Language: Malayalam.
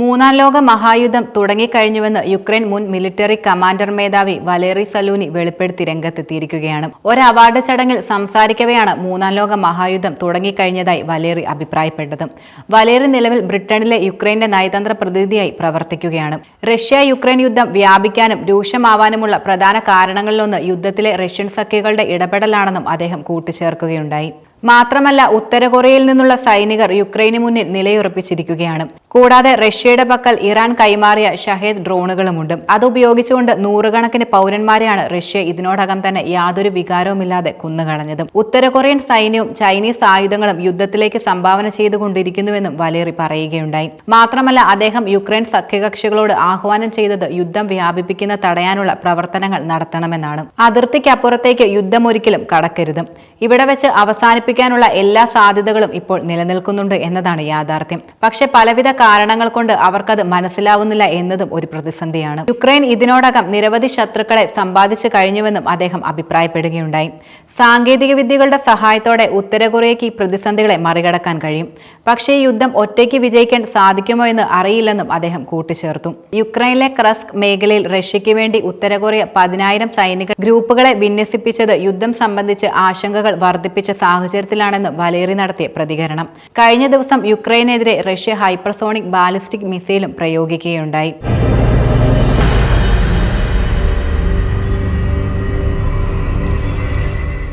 മൂന്നാം ലോക മഹായുദ്ധം തുടങ്ങിക്കഴിഞ്ഞുവെന്ന് യുക്രൈൻ മുൻ മിലിറ്ററി കമാൻഡർ മേധാവി വലേറി സലൂനി വെളിപ്പെടുത്തി രംഗത്തെത്തിയിരിക്കുകയാണ്. ഒരു അവാർഡ് ചടങ്ങിൽ സംസാരിക്കവെയാണ് മൂന്നാം ലോക മഹായുദ്ധം തുടങ്ങിക്കഴിഞ്ഞതായി വലേറി അഭിപ്രായപ്പെട്ടത്. വലേറി നിലവിൽ ബ്രിട്ടനിലെ യുക്രൈന്റെ നയതന്ത്ര പ്രതിനിധിയായി പ്രവർത്തിക്കുകയാണ്. റഷ്യ യുക്രൈൻ യുദ്ധം വ്യാപിക്കാനും രൂക്ഷമാവാനുമുള്ള പ്രധാന കാരണങ്ങളിലൊന്ന് യുദ്ധത്തിലെ റഷ്യൻ സഖ്യകളുടെ ഇടപെടലാണെന്നും അദ്ദേഹം കൂട്ടിച്ചേർക്കുകയുണ്ടായി. മാത്രമല്ല ഉത്തര കൊറിയയിൽ നിന്നുള്ള സൈനികർ യുക്രൈന് മുന്നിൽ നിലയുറപ്പിച്ചിരിക്കുകയാണ്. കൂടാതെ റഷ്യയുടെ പക്കൽ ഇറാൻ കൈമാറിയ ഷഹേദ് ഡ്രോണുകളുമുണ്ട്. അത് ഉപയോഗിച്ചുകൊണ്ട് നൂറുകണക്കിന് പൗരന്മാരെയാണ് റഷ്യ ഇതിനോടകം തന്നെ യാതൊരു വികാരവുമില്ലാതെ കുന്നുകളഞ്ഞത്. ഉത്തര കൊറിയൻ സൈന്യവും ചൈനീസ് ആയുധങ്ങളും യുദ്ധത്തിലേക്ക് സംഭാവന ചെയ്തുകൊണ്ടിരിക്കുന്നുവെന്നും വലേറി പറയുകയുണ്ടായി. മാത്രമല്ല അദ്ദേഹം യുക്രൈൻ സഖ്യകക്ഷികളോട് ആഹ്വാനം ചെയ്തത് യുദ്ധം വ്യാപിപ്പിക്കുന്ന തടയാനുള്ള പ്രവർത്തനങ്ങൾ നടത്തണമെന്നാണ്. അതിർത്തിക്കപ്പുറത്തേക്ക് യുദ്ധം ഒരിക്കലും കടക്കരുത്. ഇവിടെ വെച്ച് അവസാനിപ്പിക്കാനുള്ള എല്ലാ സാധ്യതകളും ഇപ്പോൾ നിലനിൽക്കുന്നുണ്ട് എന്നതാണ് യാഥാർത്ഥ്യം. പക്ഷേ പലവിധ കാരണങ്ങൾ കൊണ്ട് അവർക്കത് മനസ്സിലാവുന്നില്ല എന്നതും ഒരു പ്രതിസന്ധിയാണ്. യുക്രൈൻ ഇതിനോടകം നിരവധി ശത്രുക്കളെ സമ്പാദിച്ചു കഴിഞ്ഞുവെന്നും അദ്ദേഹം അഭിപ്രായപ്പെടുകയുണ്ടായി. സാങ്കേതിക വിദ്യകളുടെ സഹായത്തോടെ ഉത്തര കൊറിയയ്ക്ക് പ്രതിസന്ധികളെ മറികടക്കാൻ കഴിയും. പക്ഷേ യുദ്ധം ഒറ്റയ്ക്ക് വിജയിക്കാൻ സാധിക്കുമോ എന്ന് അറിയില്ലെന്നും അദ്ദേഹം കൂട്ടിച്ചേർത്തു. യുക്രൈനിലെ ക്രസ്ക് മേഖലയിൽ റഷ്യയ്ക്ക് വേണ്ടി ഉത്തര കൊറിയ പതിനായിരം സൈനിക ഗ്രൂപ്പുകളെ വിന്യസിപ്പിച്ചത് യുദ്ധം സംബന്ധിച്ച് ആശങ്കകൾ വർദ്ധിപ്പിച്ച സാഹചര്യത്തിലാണെന്ന് വലേറി നടത്തിയ പ്രതികരണം. കഴിഞ്ഞ ദിവസം യുക്രൈനെതിരെ റഷ്യ ഹൈപ്പർസോണിക് ബാലിസ്റ്റിക് മിസൈലും പ്രയോഗിക്കുകയുണ്ടായി.